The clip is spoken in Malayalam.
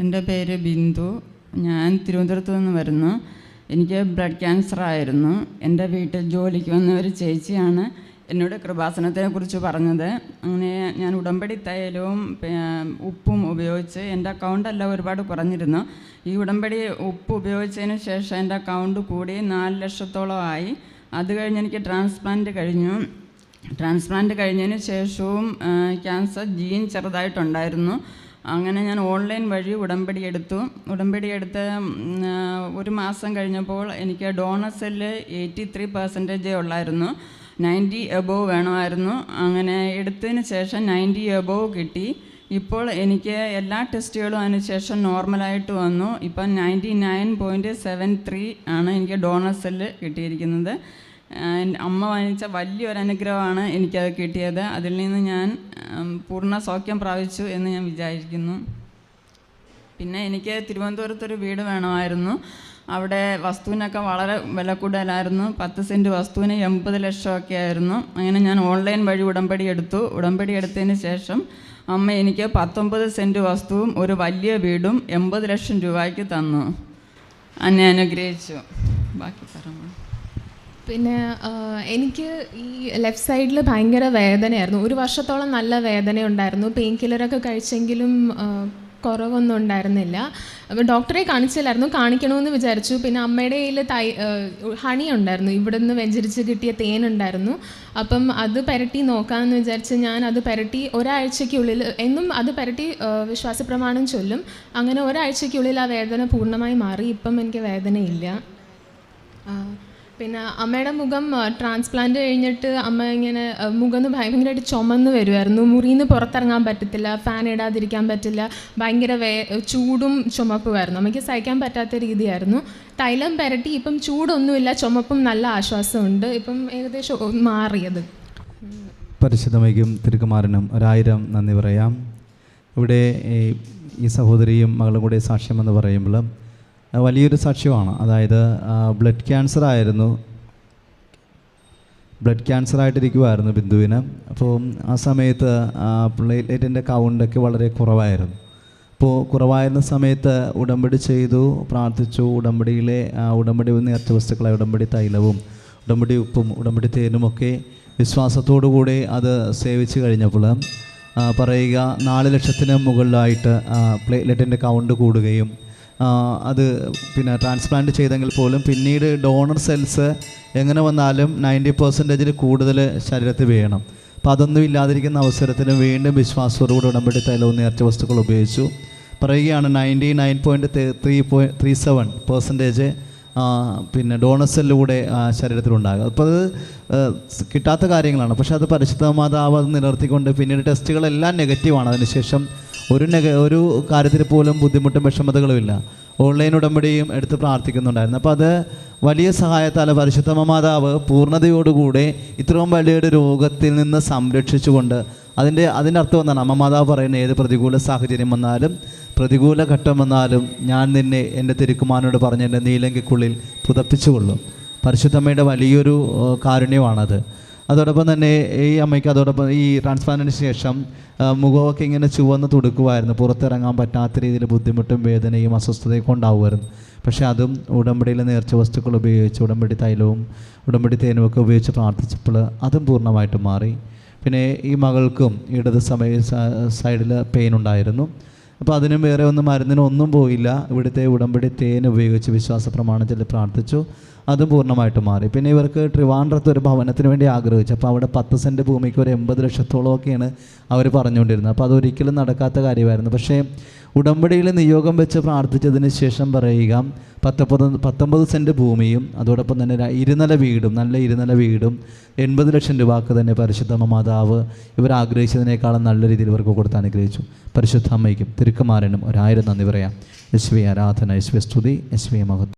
എന്റെ പേര് ബിന്ദു. ഞാൻ തിരുവനന്തപുരത്ത് നിന്ന് വരുന്നു. എനിക്ക് ബ്ലഡ് ക്യാൻസർ ആയിരുന്നു. എന്റെ വീട്ടിൽ ജോലിക്ക് വന്ന ഒരു ചേച്ചിയാണ് എന്നോട് കൃപാസനത്തിനെ കുറിച്ച് പറഞ്ഞത്. അങ്ങനെ ഞാൻ ഉടമ്പടി തൈലവും ഉപ്പും ഉപയോഗിച്ച് എന്റെ അക്കൗണ്ടെല്ലാം ഒരുപാട് കുറഞ്ഞിരുന്നു. ഈ ഉടമ്പടി ഉപ്പ് ഉപയോഗിച്ചതിന് ശേഷം എന്റെ അക്കൗണ്ട് കൂടി നാല് ലക്ഷത്തോളം ആയി. അത് കഴിഞ്ഞ് എനിക്ക് ട്രാൻസ്പ്ലാന്റ് കഴിഞ്ഞു. ട്രാൻസ്പ്ലാന്റ് കഴിഞ്ഞതിന് ശേഷവും ക്യാൻസർ ജീൻ ചെറുതായിട്ടുണ്ടായിരുന്നു. അങ്ങനെ ഞാൻ ഓൺലൈൻ വഴി ഉടമ്പടി എടുത്തു. ഉടമ്പടി എടുത്ത് ഒരു മാസം കഴിഞ്ഞപ്പോൾ എനിക്ക് ഡോണർ സെല്ല് എയ്റ്റി ത്രീ പെർസെന്റേജേ ഉള്ളായിരുന്നു. നയന്റി എബോവ് വേണമായിരുന്നു. അങ്ങനെ എടുത്തതിന് ശേഷം നയന്റി എബോവ് കിട്ടി. ഇപ്പോൾ എനിക്ക് എല്ലാ ടെസ്റ്റുകളും അതിന് ശേഷം നോർമലായിട്ട് വന്നു. ഇപ്പം ninety nine point seven three ആണ് എനിക്ക് ഡോണർ സെല്ല് കിട്ടിയിരിക്കുന്നത്. അമ്മ വാങ്ങിച്ച വലിയൊരു അനുഗ്രഹമാണ് എനിക്കത് കിട്ടിയത്. അതിൽ നിന്ന് ഞാൻ പൂർണ സൗഖ്യം പ്രാപിച്ചു എന്ന് ഞാൻ വിചാരിക്കുന്നു. പിന്നെ എനിക്ക് തിരുവനന്തപുരത്തൊരു വീട് വേണമായിരുന്നു. അവിടെ വസ്തുവിനൊക്കെ വളരെ വില കൂടുതലായിരുന്നു. പത്ത് സെന്റ് വസ്തുവിന് എൺപത് ലക്ഷമൊക്കെ ആയിരുന്നു. അങ്ങനെ ഞാൻ ഓൺലൈൻ വഴി ഉടമ്പടി എടുത്തു. ഉടമ്പടി എടുത്തതിന് ശേഷം അമ്മ എനിക്ക് പത്തൊമ്പത് സെന്റ് വസ്തുവും ഒരു വലിയ വീടും എൺപത് ലക്ഷം രൂപയ്ക്ക് തന്നു. അന്നെ അനുഗ്രഹിച്ചു. ബാക്കി പറഞ്ഞു പിന്നെ എനിക്ക് ഈ ലെഫ്റ്റ് സൈഡിൽ ഭയങ്കര വേദനയായിരുന്നു. ഒരു വർഷത്തോളം നല്ല വേദന ഉണ്ടായിരുന്നു പെയിൻ കില്ലറൊക്കെ കഴിച്ചെങ്കിലും കുറവൊന്നും ഉണ്ടായിരുന്നില്ല. അപ്പോൾ ഡോക്ടറെ കാണിച്ചില്ലായിരുന്നു. കാണിക്കണമെന്ന് വിചാരിച്ചു. പിന്നെ അമ്മയുടെ കയ്യിൽ തൈ ഹണി ഉണ്ടായിരുന്നു. ഇവിടെ നിന്ന് വെഞ്ചരിച്ച് കിട്ടിയ തേൻ ഉണ്ടായിരുന്നു. അപ്പം അത് പുരട്ടി നോക്കാമെന്ന് വിചാരിച്ച് ഞാൻ അത് പുരട്ടി ഒരാഴ്ചയ്ക്കുള്ളിൽ എന്നും അത് പുരട്ടി വിശ്വാസ വിശ്വാസപ്രമാണം ചൊല്ലും. അങ്ങനെ ഒരാഴ്ചയ്ക്കുള്ളിൽ ആ വേദന പൂർണമായി മാറി. ഇപ്പം എനിക്ക് വേദനയില്ല. പിന്നെ അമ്മയുടെ മുഖം ട്രാൻസ്പ്ലാന്റ് കഴിഞ്ഞിട്ട് അമ്മ ഇങ്ങനെ മുഖം ഭയങ്കരമായിട്ട് ചുമന്ന് വരുമായിരുന്നു മുറിന്ന് പുറത്തിറങ്ങാൻ പറ്റത്തില്ല ഫാൻ ഇടാതിരിക്കാൻ പറ്റില്ല ഭയങ്കര വേ ചൂടും ചുമപ്പുമായിരുന്നു അമ്മയ്ക്ക് സഹിക്കാൻ പറ്റാത്ത രീതിയായിരുന്നു. തൈലം പുരട്ടി ഇപ്പം ചൂടൊന്നുമില്ല ചുമപ്പും നല്ല ആശ്വാസമുണ്ട്. ഇപ്പം ഏകദേശം മാറിയത്. പരിശുദ്ധമയ്ക്കും തിരുക്കുമാരനും ഒരായിരം നന്ദി പറയാം. ഇവിടെ ഈ സഹോദരിയും മകളും കൂടെ സാക്ഷ്യമെന്ന് പറയുമ്പോൾ വലിയൊരു സാക്ഷ്യമാണ്. അതായത് ബ്ലഡ് ക്യാൻസർ ആയിരുന്നു. ബ്ലഡ് ക്യാൻസർ ആയിട്ടിരിക്കുമായിരുന്നു ബിന്ദുവിന്. അപ്പോൾ ആ സമയത്ത് പ്ലേറ്റ്ലേറ്റിന്റെ കൗണ്ടൊക്കെ വളരെ കുറവായിരുന്നു. അപ്പോൾ കുറവായിരുന്ന സമയത്ത് ഉടമ്പടി ചെയ്തു പ്രാർത്ഥിച്ചു. ഉടമ്പടിയിലെ ഉടമ്പടി നേർച്ച വസ്തുക്കളായ ഉടമ്പടി തൈലവും ഉടമ്പടി ഉപ്പും ഉടമ്പടി തേനുമൊക്കെ വിശ്വാസത്തോടു കൂടി അത് സേവിച്ച് കഴിഞ്ഞപ്പോൾ പറയുക നാല് ലക്ഷത്തിന് മുകളിലായിട്ട് പ്ലേറ്റ്ലെറ്റിന്റെ കൗണ്ട് കൂടുകയും അത് പിന്നെ ട്രാൻസ്പ്ലാന്റ് ചെയ്തെങ്കിൽ പോലും പിന്നീട് ഡോണർ സെൽസ് എങ്ങനെ വന്നാലും നയന്റി പെർസെന്റേജിൽ കൂടുതൽ ശരീരത്തിൽ വേണം. അപ്പോൾ അതൊന്നും ഇല്ലാതിരിക്കുന്ന അവസരത്തിൽ വീണ്ടും വിശ്വാസത്തോടുകൂടി ഉടമ്പടി തൈലവും നേർച്ച വസ്തുക്കൾ ഉപയോഗിച്ചു. പറയുകയാണ് ninety nine point three point three seven percentage പിന്നെ ഡോണർ സെല്ലിലൂടെ ശരീരത്തിലുണ്ടാകും അപ്പോൾ അത് കിട്ടാത്ത കാര്യങ്ങളാണ്. പക്ഷേ അത് പരിശുദ്ധ മാതാവ് അത് നിലനിർത്തിക്കൊണ്ട് പിന്നീട് ടെസ്റ്റുകളെല്ലാം നെഗറ്റീവാണ് അതിനുശേഷം ഒരു നെഗ ഒരു കാര്യത്തിൽ പോലും ബുദ്ധിമുട്ടും വിഷമതകളുമില്ല ഓൺലൈൻ ഉടമ്പടിയും എടുത്ത് പ്രാർത്ഥിക്കുന്നുണ്ടായിരുന്നു. അപ്പോൾ അത് വലിയ സഹായത്താൽ പരിശുദ്ധമ മാതാവ് പൂർണതയോടുകൂടെ ഇത്രയും വലിയൊരു രോഗത്തിൽ നിന്ന് സംരക്ഷിച്ചുകൊണ്ട് അതിന്റെ അതിന്റെ അർത്ഥം എന്താണ്? അമ്മ മാതാവ് പറയുന്ന ഏത് പ്രതികൂല സാഹചര്യം വന്നാലും പ്രതികൂല ഘട്ടം വന്നാലും ഞാൻ നിന്നെ എന്റെ തിരുക്കുമാനോട് പറഞ്ഞ് എന്റെ നീലങ്കിക്കുള്ളിൽ പുതപ്പിച്ചുകൊള്ളും. പരിശുദ്ധമ്മയുടെ വലിയൊരു കാരുണ്യമാണത്. അതോടൊപ്പം തന്നെ ഈ അമ്മയ്ക്ക് അതോടൊപ്പം ഈ ട്രാൻസ്പ്ലാന്റിന് ശേഷം മുഖമൊക്കെ ഇങ്ങനെ ചുവന്ന് തുടുക്കുമായിരുന്നു. പുറത്തിറങ്ങാൻ പറ്റാത്ത രീതിയിൽ ബുദ്ധിമുട്ടും വേദനയും അസ്വസ്ഥതയൊക്കെ ഉണ്ടാവുമായിരുന്നു. പക്ഷേ അതും ഉടമ്പടിയിലെ നേർച്ച വസ്തുക്കൾ ഉപയോഗിച്ച് ഉടമ്പടി തൈലവും ഉടമ്പടി തേനും ഒക്കെ ഉപയോഗിച്ച് പ്രാർത്ഥിച്ചപ്പോൾ അതും പൂർണമായിട്ട് മാറി. പിന്നെ ഈ മകൾക്കും ഇടത് സമയ സൈഡിൽ പെയിൻ ഉണ്ടായിരുന്നു. അപ്പോൾ അതിനും വേറെ ഒന്നും മരുന്നിനും ഒന്നും പോയില്ല. ഇവിടുത്തെ ഉടമ്പടി തേൻ ഉപയോഗിച്ച് വിശ്വാസ പ്രമാണത്തിൽ പ്രാർത്ഥിച്ചു. അതും പൂർണമായിട്ട് മാറി. പിന്നെ ഇവർക്ക് ട്രിവാൻഡ്രത്ത് ഒരു ഭവനത്തിന് വേണ്ടി ആഗ്രഹിച്ചു. അപ്പോൾ അവിടെ പത്ത് സെന്റ് ഭൂമിക്ക് ഒരു എൺപത് ലക്ഷത്തോളമൊക്കെയാണ് അവർ പറഞ്ഞുകൊണ്ടിരുന്നത്. അപ്പോൾ അതൊരിക്കലും നടക്കാത്ത കാര്യമായിരുന്നു. പക്ഷേ ഉടമ്പടിയിൽ നിയോഗം വെച്ച് പ്രാർത്ഥിച്ചതിന് ശേഷം പറയുക പത്തൊമ്പത് പത്തൊമ്പത് സെന്റ് ഭൂമിയും അതോടൊപ്പം തന്നെ ഇരുനില വീടും നല്ല ഇരുനില വീടും എൺപത് ലക്ഷം രൂപക്ക് തന്നെ പരിശുദ്ധമ്മ മാതാവ് ഇവർ ആഗ്രഹിച്ചതിനേക്കാളും നല്ല രീതിയിൽ ഇവർക്ക് കൊടുത്ത് അനുഗ്രഹിച്ചു. പരിശുദ്ധ അമ്മയ്ക്കും തിരുക്കുമാരനും ഒരായിരം നന്ദി പറയാം. യശ്വി ആരാധന യശ്വി സ്തുതി യശ്വി മഹത്വം.